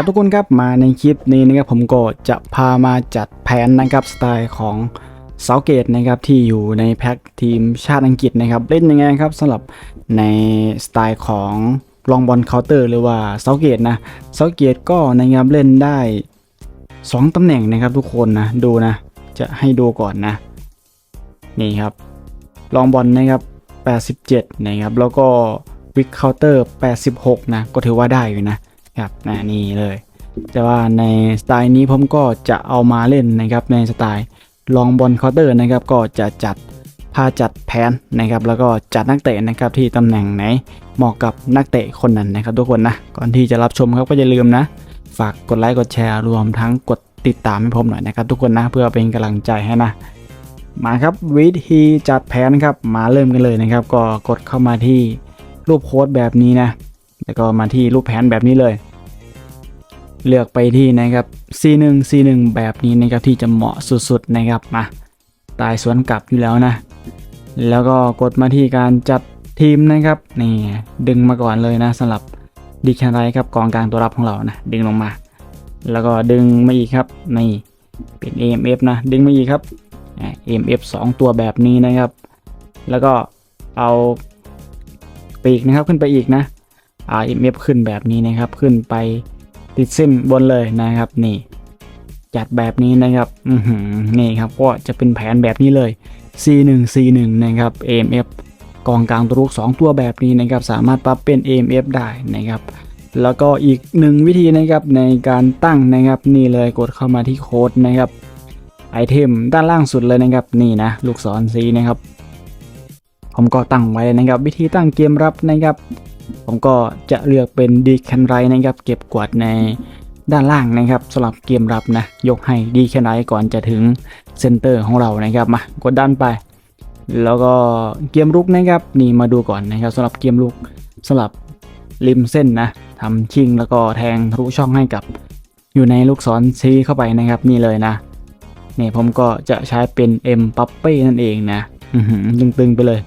ครับทุกคนครับมาในคลิปนี้นะครับผมก็จะพามาจัดแผนนะครับสไตล์ของเซาเกตนะครับที่อยู่ในแพ็กทีมชาติอังกฤษนะครับเล่นยังไงครับสำหรับในสไตล์ของลองบอลเคาน์เตอร์หรือว่าเซาเกตนะเซาเกตก็นะครับเล่นได้ 2 ตำแหน่งนะครับทุกคนนะดูนะจะให้ดูก่อนนะนี่ครับลองบอลนะครับ87นะครับแล้วก็วิกเคาน์เตอร์86นะก็ถือว่าได้อยู่นะ ครับนะนี่เลย แต่ว่าในสไตล์นี้ผมก็จะเอามาเล่นนะครับในสไตล์ลองบอลคาน์เตอร์นะครับก็จะจัดพาจัดแผนนะครับ แล้วก็จัดนักเตะนะครับที่ตำแหน่งไหนเหมาะกับนักเตะคนนั้นนะครับ ทุกคนนะก่อนที่จะรับชมครับก็อย่าลืมนะ ฝากกดไลค์กดแชร์รวมทั้งกดติดตามให้ผมหน่อยนะครับ ทุกคนนะเพื่อเป็นกำลังใจให้นะ มาครับวิธีจัดแผนครับมาเริ่มกันเลยนะครับ ก็กดเข้ามาที่รูปโค้ดแบบนี้นะแล้วก็มาที่รูปแผนแบบนี้เลย เลือกไปที่นะครับ C1 C1 แบบนี้นะครับที่จะเหมาะสุดๆนะครับมาตายสวนกลับอยู่แล้วนะ แล้วก็กดมาที่การจัดทีมนะครับนี่ดึงมาก่อนเลยนะสำหรับดิคันไรครับกองกลางตัวรับของเรานะดึงลงมา แล้วก็ดึงมาอีกครับนี่เป็น AMF นะดึงมาอีกครับ MF 2 ตัวแบบนี้นะครับ แล้วก็เอาปีกนะครับขึ้นไปอีกนะ RMF ขึ้นแบบนี้นะครับขึ้นไป ติดเส้นบนเลยนะครับนี่ จัดแบบนี้นะครับนี่ครับก็จะเป็นแผนแบบนี้เลย C1 C1 นะครับ AMF กองกลางตัวลูก2 ตัวแบบนี้นะครับสามารถปรับเป็น AMF ได้นะครับ แล้วก็อีกหนึ่งวิธีนะครับในการตั้งนะครับนี่เลยกดเข้ามาที่โค้ดนะครับไอเทมด้านล่างสุดเลยนะครับนี่นะลูกศรสีนะครับผมก็ตั้งไว้นะครับ วิธีตั้งเกมรับนะครับ ผมก็จะเลือกเป็นดีแคนไรนะครับ เก็บกวาดในด้านล่างนะครับสำหรับเกมรับนะ ยกให้ดีแคนไรก่อนจะถึงเซนเตอร์ของเรานะครับมากดดันไป แล้วก็เกมลุกนะครับนี่มาดูก่อนนะครับสำหรับเกมลุกสำหรับริมเส้นนะทำชิงแล้วก็แทงทะลุช่องให้กับอยู่ในลูกศรซีเข้าไปนะครับนี่เลยนะเนี่ยผมก็จะใช้เป็น M ปัปเป้นั่นเองนะตึงๆไปเลย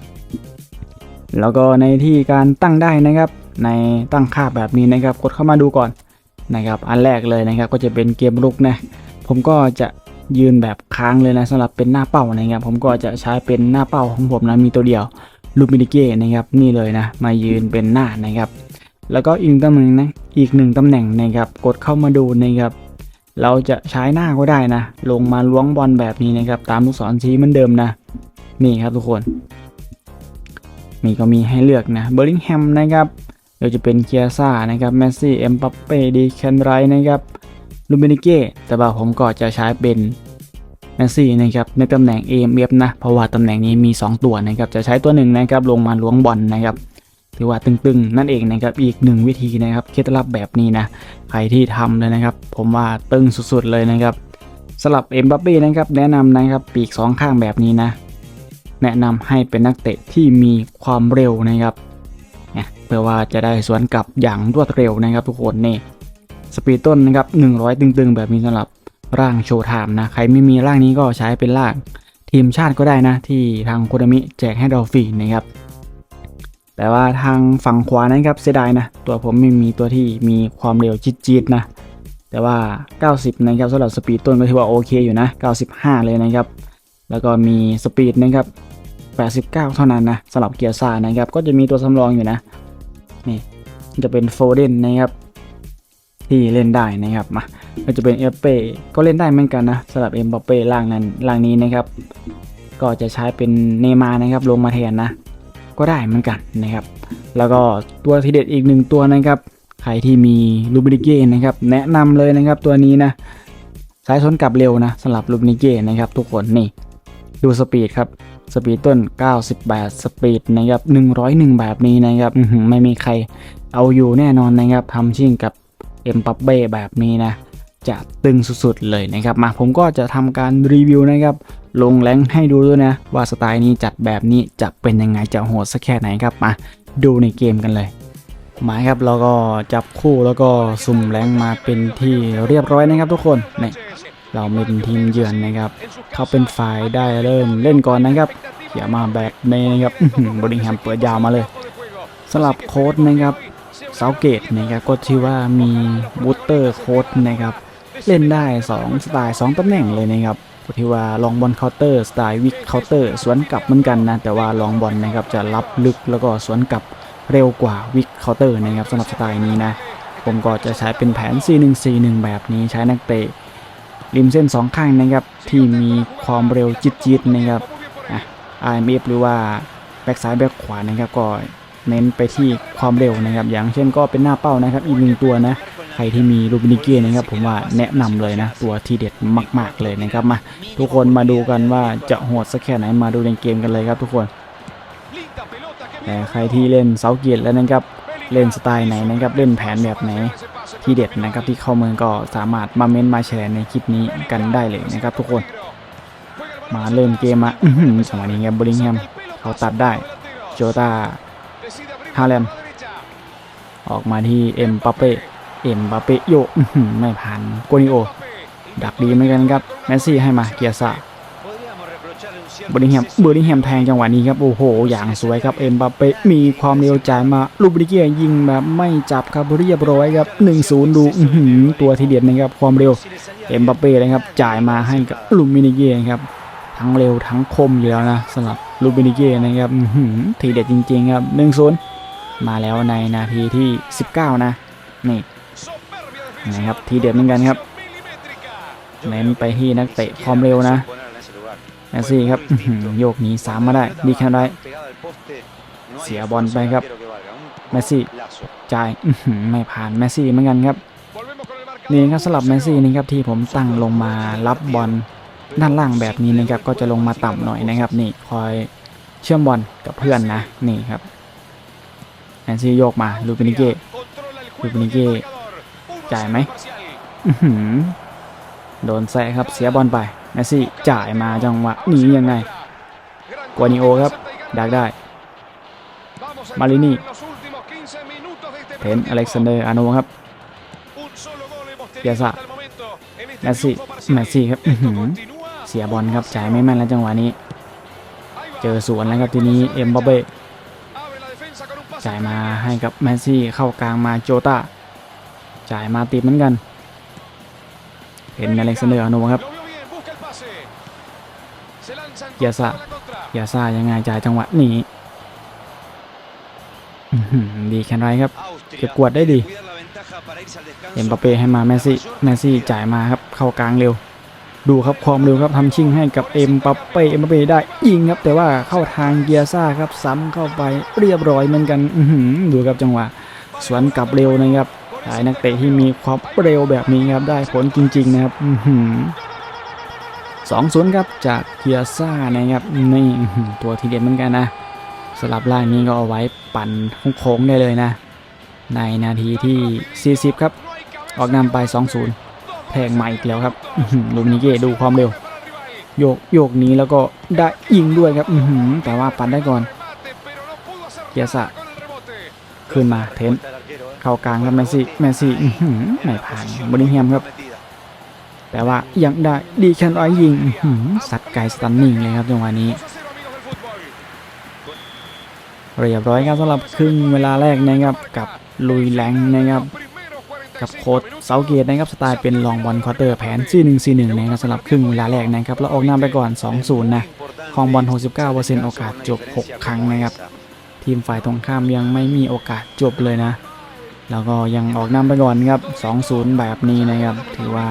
แล้วก็ในที่การตั้งได้นะครับ ในตั้งค่าแบบนี้นะครับ กดเข้ามาดูก่อนนะครับ อันแรกเลยนะครับก็จะเป็นเกมลุกนะผมก็จะยืนแบบค้างเลยนะสำหรับเป็นหน้าเป้านะครับผมก็จะใช้เป็นหน้าเป้าของผมนะมีตัวเดียวลูมินิเก้นะครับนี่เลยนะมายืนเป็นหน้านะครับ แล้วก็อีกตำแหน่งนะอีกหนึ่งตำแหน่งนะครับ กดเข้ามาดูนะครับเราจะใช้หน้าก็ได้นะ ลงมาล้วงบอลแบบนี้นะครับ ตามลูกศรชี้เหมือนเดิมนะ นี่ครับทุกคน มีก็มีให้เลือกนะเบอร์ลิงแฮมนะครับเดี๋ยวจะเป็นเคียซ่านะครับแมสซี่เอ็มปัปเป้ดีแคนไรนะครับลูเบนิเก้แต่ว่าผมก็จะใช้เป็นแมสซี่นะครับในตำแหน่ง AMF นะเพราะว่าตำแหน่งนี้มี 2 ตัวนะครับจะใช้ตัวหนึ่งนะครับลงมาล้วงบอลนะครับถือว่าตึงๆ นั่นเองนะครับอีกหนึ่งวิธีนะครับเคล็ดลับแบบนี้นะใครที่ทำเลยนะครับ ผมว่าตึงสุดๆเลยนะครับสลับเอ็มบัปเป้นะครับแนะนำนะครับปีกสองข้างแบบนี้นะ แนะนำให้เป็นนักเตะที่มีความเร็วนะครับเนี่ยเพื่อว่าจะได้สวนกลับอย่างรวดเร็วนะครับทุกคนนี่สปีดต้นนะครับ100 ตึงๆ แบบนี้สำหรับร่างโชว์ไทม์นะ ใครไม่มีร่างนี้ก็ใช้เป็นร่างทีมชาติก็ได้นะ ที่ทางโคดามิแจกให้เราฟรีนะครับ แต่ว่าทางฝั่งขวานะครับเสียดายนะ ตัวผมไม่มีตัวที่มีความเร็วจี๊ดๆนะ แต่ว่า 90 นะครับสำหรับสปีดต้นก็ถือว่าโอเคอยู่นะ 95 เลยนะครับ แล้วก็มีสปีดนะครับ 89 เท่านั้นนะสำหรับเกียร์ซ่านะครับ ก็จะมีตัวสำรองอยู่นะ นี่จะเป็นโฟเดนนะครับที่เล่นได้นะครับมาก็จะเป็นเอเป้ก็เล่นได้เหมือนกันนะสำหรับเอ็มบัปเป้ล่างนั้นล่างนี้นะครับ ก็จะใช้เป็นเนมานะครับลงมาแทนนะ ก็ได้เหมือนกันนะครับ แล้วก็ตัวทีเด็ดอีกหนึ่งตัวนะครับใครที่มีลูบิลิเก้นะครับ แนะนำเลยนะครับตัวนี้นะสายชนกลับเร็วนะสำหรับลูบิลิเก้นะครับ ทุกคนนี่ดูสปีดครับ สปีดต้น 98 สปีดนะครับ101 แบบนี้นะครับไม่มีใครเอาอยู่แน่นอนนะครับทำชิ่งกับเอ็มปัปเบ้แบบนี้นะ จะตึงสุดๆเลยนะครับ มาผมก็จะทำการรีวิวนะครับ ลงแรงให้ดูด้วยนะ ว่าสไตล์นี้จัดแบบนี้จะเป็นยังไงจะโหดสักแค่ไหนครับ มาดูในเกมกันเลยมาครับแล้วก็จับคู่แล้วก็สุ่มแรงมาเป็นที่เรียบร้อยนะครับทุกคนนี่ เราเป็นทีมเยือนนะครับ เขาเป็นฝ่ายได้เริ่มเล่นก่อนนะครับอย่ามาแบบนี้นะครับบริงแฮมเปิดยาวมาเลยสลับโค้ดนะครับเซาเกตนะครับก็ชื่อว่ามีบูตเตอร์โค้ดนะครับเล่นได้ 2 สไตล์2ตำแหน่งเลยนะครับก็ที่ว่าลองบอลเคาน์เตอร์สไตล์วิกเคาน์เตอร์สวนกลับเหมือนกันนะแต่ว่าลองบอลนะครับจะรับลึกแล้วก็สวนกลับเร็วกว่าวิกเคาน์เตอร์นะครับสำหรับสไตล์นี้นะผมก็จะใช้เป็นแผน 4-1-4-1 แบบนี้ใช้นักเตะ ริมเส้นสองข้างนะครับที่มีความเร็วจิตๆนะครับอะ IMF หรือว่าแบ็กซ้ายแบ็กขวานะครับก็เน้นไปที่ความเร็วนะครับ อย่างเช่นก็เป็นหน้าเป้านะครับ อีกหนึ่งตัวนะใครที่มีลูบินิเก้นะครับ ผมว่าแนะนำเลยนะ ตัวที่เด็ดมาก ๆเลยนะครับมาทุกคนมาดูกันว่าจะโหดสักแค่ไหนมาดูในเกมกันเลยครับทุกคนแต่ใครที่เล่นเซาเกียรแล้วนะครับ เล่นสไตล์ไหนนะครับเล่นแผนแบบไหนที่เด็ดนะครับที่เข้าเมืองก็สามารถมาเม้นมาแชร์ในคลิปนี้กันได้เลยนะครับทุกคน มาเริ่มเกมมาอื้อหือจังหวะนี้ครับบริงแฮมเขาตัดได้โจตาฮาแลมออกมาที่เอ็มปาเป้เอ็มปาเป้โยไม่ผ่านโกนิโอ ดักดีเหมือนกันครับแมสซี่ให้มาเกียร์ซา บริแฮมเบอร์ดิงแฮมแทงจังหวะนี้ครับโอ้โห อย่างสวยครับเอ็มบาเป้มีความเร็วจ่ายมาลูบินิเกียยิงแบบไม่จับครับเรียบร้อยครับ 1-0 ดูอื้อหือตัวทีเด็ดนะครับความเร็วเอ็มบาเป้นะครับจ่ายมาให้กับลูบินิเกียครับทั้งเร็วทั้งคมอยู่แล้วนะสำหรับลูบินิเกียนะครับอื้อหือทีเด็ดจริงๆครับ1-0มาแล้วในนาทีที่ 19 นะ นี่นะครับทีเด็ดเหมือนกันครับ เน้นไปที่นักเตะความเร็วนะ แมสซี่ครับโยกหนีสามมาได้ดีแค่ไหนเสียบอลไปครับแมสซี่จ่ายไม่ผ่านแมสซี่เหมือนกันครับนี่ครับสำหรับแมสซี่นี่ครับที่ผมตั้งลงมารับบอลด้านล่างแบบนี้นะครับก็จะลงมาต่ำหน่อยนะครับ นี่คอยเชื่อมบอลกับเพื่อนนะนี่ครับแมสซี่โยกมาลูปินิเก้ลูปินิเก้จ่ายไหมโดนแซะครับเสียบอลไป แมสซี่จ่ายมาจังหวะหนียังไงกวานิโอครับดักได้ มาลินี่เทนอเล็กซานเดอร์อาโนครับเยาซาแมสซี่แมสซี่ครับเสียบอลครับจ่ายไม่แม่นแล้วจังหวะนี้ เจอสวนแล้วครับทีนี้เอ็มบัเป้จ่ายมาให้กับแมสซี่เข้ากลางมาโจตาจ่ายมาติดเหมือนกัน เห็นอเล็กซานเดอร์อาโนครับ ยาซายาซายังไงจ่ายจังหวะนี้ดีแค่ไรครับ เก็บกวดได้ดี เอ็มบัปเป้ให้มาแมสซี่ แมสซี่จ่ายมาครับ เข้ากลางเร็ว ดูครับความเร็วครับทำชิงให้กับเอ็มบัปเป้เอ็มบัปเป้ได้ยิงครับ แต่ว่าเข้าทางเกียซ่าครับ ซ้ำเข้าไปเรียบร้อยเหมือนกันดูครับจังหวะ สวนกลับเร็วนะครับหลายนักเตะที่มีความเร็วแบบนี้ครับได้ผลจริง ๆ นะครับ อื้อศูนย์ครับจากเกียซ่านะครับนี่ตัวทีเด็ดเหมือนกันนะสลับล่างนี้ก็เอาไว้ปั่นโค้งได้เลยนะ ในนาทีที่ 40 ครับ ออกนำไป 2-0แทงมาอีกแล้วครับลูกนิเก้ดูความเร็ว โยกโยกนี้แล้วก็ได้ยิงด้วยครับอืแต่ว่าปั่นได้ก่อนเกียร์สะขึ้นมาเทน เข้ากลางครับแมสซี่แมสซี่ไม่ผ่านบริงแฮมครับ แต่ว่ายังได้ดีแคนไรยิงอื้อหือสัตว์ไก่สตันนิ่งเลยครับจังหวะนี้ เรียบร้อยครับสำหรับครึ่งเวลาแรกนะครับกับลุยแรงนะครับกับโค้ดเซาเกตนะครับสไตล์เป็นลองบอลควอเตอร์แผนซีหนึ่งซีหนึ่งนะครับสำหรับครึ่งเวลาแรกนะครับแล้วออกนำไปก่อน 2-0 นะคองบอล 69%โอกาสจบ 6 ครั้งนะครับ ทีมฝ่ายตรงข้ามยังไม่มีโอกาสจบเลยนะ แล้วก็ยังออกนำไปก่อนครับ 2-0 แบบนี้นะครับ ถือว่า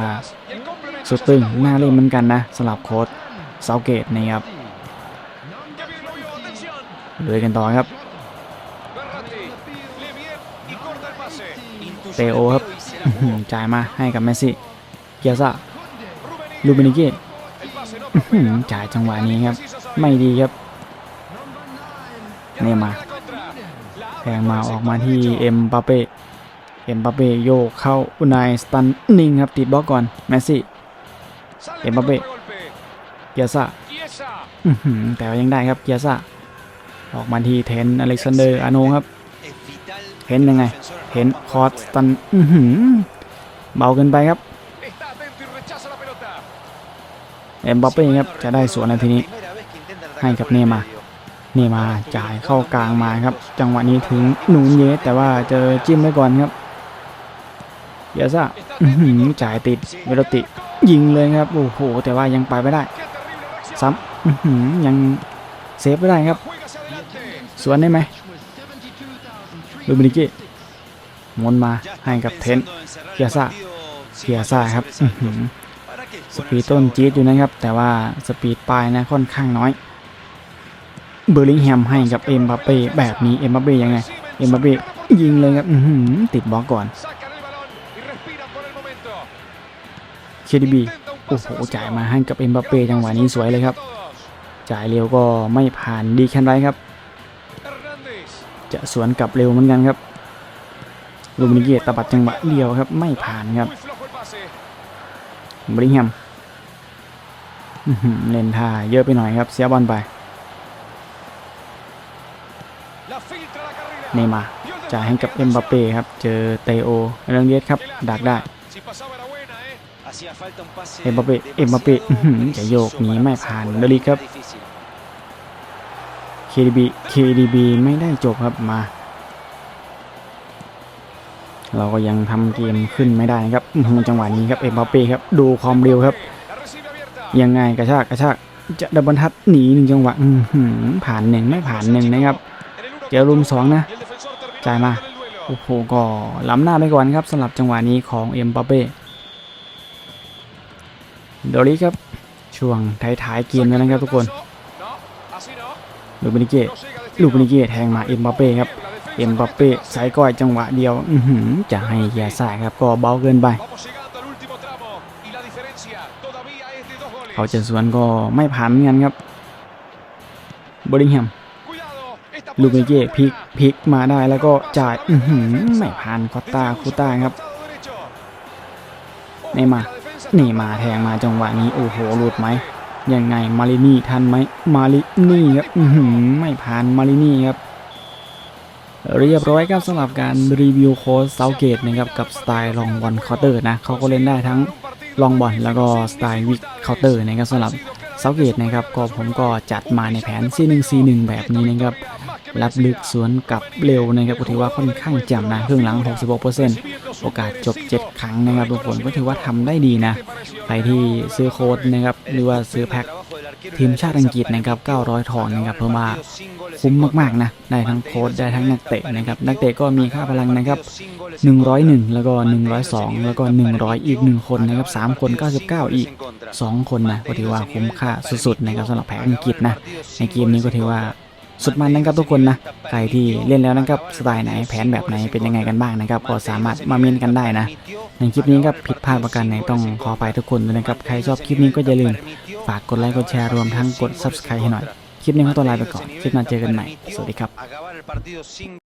สุดตึงน่าเล่นเหมือนกันนะสำหรับโค้ดเซาเกตนะครับเลยกันต่อครับเตโอครับจ่ายมาให้กับเมสซี่เกียร์ซ่าลูบินิเก้อื้อหือจ่ายจังหวะนี้ครับ ไม่ดีครับเนมาแทงมาออกมาที่เอ็มปาเป้เอ็มปาเป้โยกเข้าอุนายสตันนิงครับติดบล็อกก่อนเมสซี่ เอ็มบัปเป้เกียร์ซ่าอื้อหือแต่ว่ายังได้ครับเกียร์ซ่าออกมาที่เทนอเล็กซานเดอร์อาโนครับ เห็นยังไง เห็นคอร์สตันอื้อหือเบาเกินไปครับ เอ็มบัปเป้ครับจะได้สวนนาทีนี้ ให้กับเนย์มาร์นี่มาจ่ายเข้ากลางมาครับ จังหวะนี้ถึงนูนเยสแต่ว่าเจอจิ้มไว้ก่อนครับเยซ่าอื้อหือจ่ายติดเวโรติ ยิงเลยครับ โอ้โห แต่ว่ายังไปไม่ได้ ซ้ำยังเซฟไม่ได้ครับ สวนได้ไหมลูบินิกิมนมาให้กับเทนเกียซ่าเกียซ่าครับสปีดต้นจี๊ดอยู่นะครับ แต่ว่าสปีดปลายนะค่อนข้างน้อย เบอร์ลิงแฮมให้กับเอ็มบัปเป้แบบนี้เอ็มบัปเป้ยังไง เอ็มบัปเป้ยิงเลยครับติดบล็อกก่อน เคดีบีโอ้โหจ่ายมาให้กับเอ็มบัปเป้จังหวะนี้สวยเลยครับ จ่ายเร็วก็ไม่ผ่านดีแคนไรครับ จะสวนกลับเร็วเหมือนกันครับลูมินิเกตตบัดจังหวะเดียวครับ ไม่ผ่านครับบริงแฮมเล่นท่าเยอะไปหน่อยครับ เสียบอลไปเนมาจ่ายให้กับเอ็มบัปเป้ครับ เจอเตโอเรื่องเลียสครับ ดักได้ เอ็มบัปเป้เอ็มบัปเป้อื้อหือจะโยกหนีไม่ผ่านเดลิกครับ KDB KDB ไม่ได้จบครับมา เราก็ยังทำเกมขึ้นไม่ได้นะครับอื้อหือจังหวะนี้ครับเอ็มบัปเป้ครับดูความเร็วครับ La recibe abierta. ยังไงกระชากกระชากจะดับบอลทัดหนีหนึ่งจังหวะอื้อหือผ่านหนึ่งไม่ผ่านหนึ่งนะครับ En el uno เจอรุมสองนะ y el defensor terminó จ่ายมา ganando el duelo. โอ้โหก็ล้ำหน้าไปก่อนครับสำหรับจังหวะนี้ของเอ็มบัปเป้ โดริครับ ช่วงท้ายๆเกมแล้วนะครับทุกคนลูบินิเกตลูบินิเกตแทงมาเอ็มบัปเป้ครับ เอ็มบัปเป้ใส่ก้อยจังหวะเดียวอืจะให้แย่สาครับก็เบาเกินไป เขาจะสวนก็ไม่ผ่านเหมือนกันครับบริงแฮมลูบินิเกตพลิกพลิกมาได้แล้วก็จ่ายไม่ผ่านคอตตาคูต้าครับ Costado derecho. Ojo นี่มา que la defensa นี่มาแทงมาจังหวะนี้โอ้โหหลุดไหมยังไงมารินี่ทันไหมมารินี่ครับอืไม่ผ่านมารินี่ครับเรียบร้อยครับสำหรับการรีวิวโค้ชเซาเกตนะครับกับสไตล์ลองบอลเคาน์เตอร์นะเขาก็เล่นได้ทั้งลองบอลแล้วก็สไตล์วิกเคาน์เตอร์นะครับสำหรับเซาเกตนะครับก็ผมก็จัดมาในแผน C1 C1 แบบนี้นะครับ รับลึกสวนกลับเร็วนะครับก็ถือว่าค่อนข้างแจ่มนะครึ่งหลัง 66%โอกาสจบ 7 ครั้งนะครับทุกคนก็ถือว่าทำได้ดีนะใครที่ซื้อโค้ดนะครับหรือว่าซื้อแพ็คทีมชาติอังกฤษนะครับ 900 ทองนะครับเพราะว่าคุ้มมากๆนะ ได้ทั้งโค้ดได้ทั้งนักเตะนะครับ นักเตะก็มีค่าพลังนะครับ 101 แล้วก็ 102 แล้วก็ 100 อีก 1 คนนะครับ 3 คน 99 อีก 2 คนนะ ก็ถือว่าคุ้มค่าสุดๆนะครับสำหรับแพ็คอังกฤษนะ ในเกมนี้ก็ถือว่า สุดมันนะครับทุกคนนะใครที่เล่นแล้วนะครับสไตล์ไหนแผนแบบไหนเป็นยังไงกันบ้างนะครับก็สามารถมาเมนกันได้นะในคลิปนี้ครับผิดพลาดประการไหนต้องขอไปทุกคนด้วยนะครับใครชอบคลิปนี้ก็อย่าลืมฝากกดไลค์กดแชร์รวมทั้งกด subscribe ให้หน่อยคลิปนี้ขอตัวลาไปก่อนคลิปหน้าเจอกันใหม่สวัสดีครับ